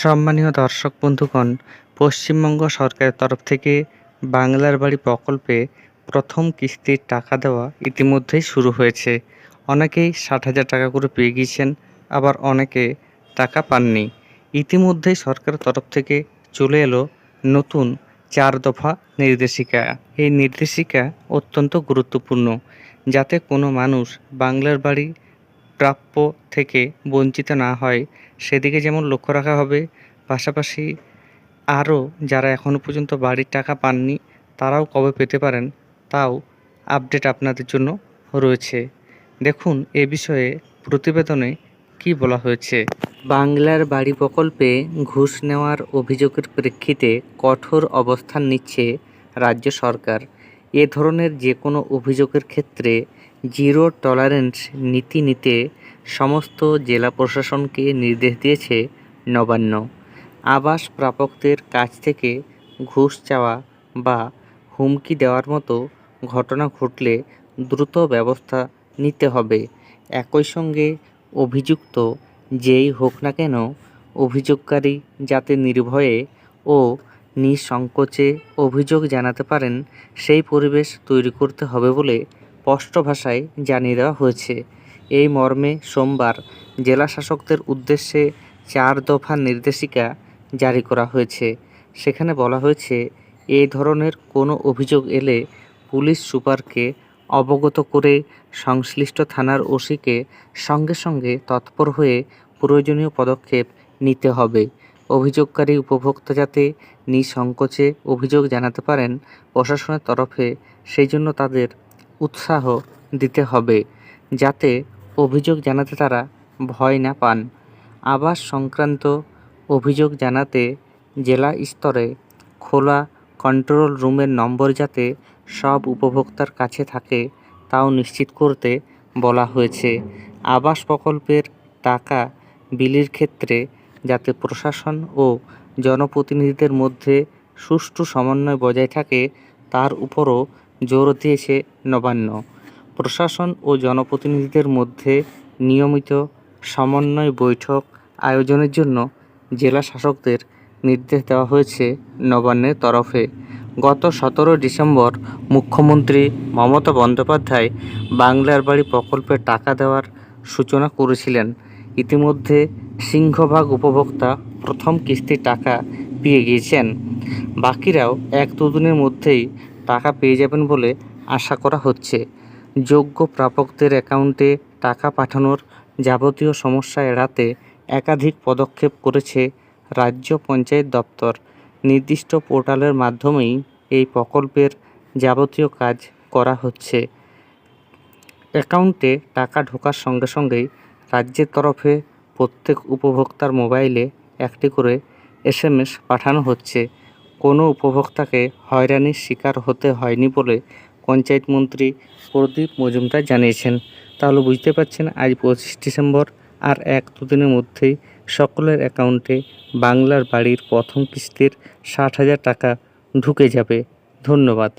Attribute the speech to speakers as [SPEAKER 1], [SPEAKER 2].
[SPEAKER 1] সম্মানীয় দর্শক বন্ধুগণ, পশ্চিমবঙ্গ সরকারের তরফ থেকে বাংলার বাড়ি প্রকল্পে প্রথম কিস্তির টাকা দেওয়া ইতিমধ্যেই শুরু হয়েছে। অনেকেই ষাট হাজার টাকা করে পেয়ে গিয়েছেন, আবার অনেকে টাকা পাননি। ইতিমধ্যেই সরকারের তরফ থেকে চলে এলো নতুন চার দফা নির্দেশিকা। এই নির্দেশিকা অত্যন্ত গুরুত্বপূর্ণ, যাতে কোনো মানুষ বাংলার বাড়ি প্রাপ্য থেকে বঞ্চিত না হয়, সেদিকে যেমন লক্ষ্য রাখা হবে, পাশাপাশি আরও যারা এখনও পর্যন্ত বাড়ির টাকা পাননি, তারাও কবে পেতে পারেন, তাও আপডেট আপনাদের জন্য রয়েছে। দেখুন এ বিষয়ে প্রতিবেদনে কি বলা হয়েছে। বাংলার বাড়ি প্রকল্পে ঘুষ নেওয়ার অভিযোগের প্রেক্ষিতে কঠোর অবস্থান নিচ্ছে রাজ্য সরকার। এ ধরনের যে কোনো অভিযোগের ক্ষেত্রে জিরো টলারেন্স নীতি নিতে সমস্ত জেলা প্রশাসনকে নির্দেশ দিয়েছে নবান্ন। আবাস প্রাপকদের কাছ থেকে ঘুষ চাওয়া বা হুমকি দেওয়ার মতো ঘটনা ঘটলে দ্রুত ব্যবস্থা নিতে হবে। একই সঙ্গে অভিযুক্ত যেই হোক না কেন অভিযোগকারী যাতে নির্ভয়ে ও নিঃসংকোচে অভিযোগ জানাতে পারেন, সেই পরিবেশ তৈরি করতে হবে বলে স্পষ্ট ভাষায় জানিয়ে দেওয়া হয়েছে। এই মর্মে সোমবার জেলা শাসকদের উদ্দেশ্যে চার দফা নির্দেশিকা জারি করা হয়েছে। সেখানে বলা হয়েছে এই ধরনের কোনো অভিযোগ এলে পুলিশ সুপারকে অবগত করে সংশ্লিষ্ট থানার ওসিকে সঙ্গে সঙ্গে তৎপর হয়ে প্রয়োজনীয় পদক্ষেপ নিতে হবে। অভিযোগকারী উপভোক্তা যাতে নিঃসংকোচে অভিযোগ জানাতে পারেন প্রশাসনের তরফে, সেই জন্য তাদের উৎসাহ দিতে হবে যাতে অভিযোগ জানাতে তারা ভয় না পান। আবাস সংক্রান্ত অভিযোগ জানাতে জেলা স্তরে খোলা কন্ট্রোল রুমের নম্বর যাতে সব উপভোক্তার কাছে থাকে তাও নিশ্চিত করতে বলা হয়েছে। আবাস প্রকল্পের টাকা বিলির ক্ষেত্রে যাতে প্রশাসন ও জনপ্রতিনিধিদের মধ্যে সুষ্ঠু সমন্বয় বজায় থাকে, তার উপরও জোর দিয়েছে নবান্ন। প্রশাসন ও জনপ্রতিনিধিদের মধ্যে নিয়মিত সমন্বয় বৈঠক আয়োজনের জন্য জেলা শাসকদের নির্দেশ দেওয়া হয়েছে নবান্নের তরফে। গত সতেরো ডিসেম্বর মুখ্যমন্ত্রী মমতা বন্দ্যোপাধ্যায় বাংলার বাড়ি প্রকল্পে টাকা দেওয়ার সূচনা করেছিলেন। ইতিমধ্যে সিংহভাগ উপভোক্তা প্রথম কিস্তির টাকা পেয়ে গিয়েছেন। বাকিরাও এক দুদিনের মধ্যেই টাকা পেয়ে যাবেন বলে আশা করা হচ্ছে। যোগ্য প্রাপকদের অ্যাকাউন্টে টাকা পাঠানোর যাবতীয় সমস্যা এড়াতে একাধিক পদক্ষেপ করেছে রাজ্য পঞ্চায়েত দপ্তর। নির্দিষ্ট পোর্টালের মাধ্যমেই এই প্রকল্পের যাবতীয় কাজ করা হচ্ছে। অ্যাকাউন্টে টাকা ঢোকার সঙ্গে সঙ্গেই রাজ্যের তরফে প্রত্যেক উপভোক্তার মোবাইলে একটি করে এসএমএস পাঠানো হচ্ছে। কোনো উপভোক্তাকে হয়রানির শিকার হতে হয়নি বলে পঞ্চায়েত মন্ত্রী প্রদীপ মজুমদার জানিয়েছেন। তাহলে বুঝতে পারছেন, আজ পঁচিশ ডিসেম্বর আর এক দুদিনের মধ্যেই সকলের অ্যাকাউন্টে বাংলার বাড়ির প্রথম কিস্তির ষাট হাজার টাকা ঢুকে যাবে। ধন্যবাদ।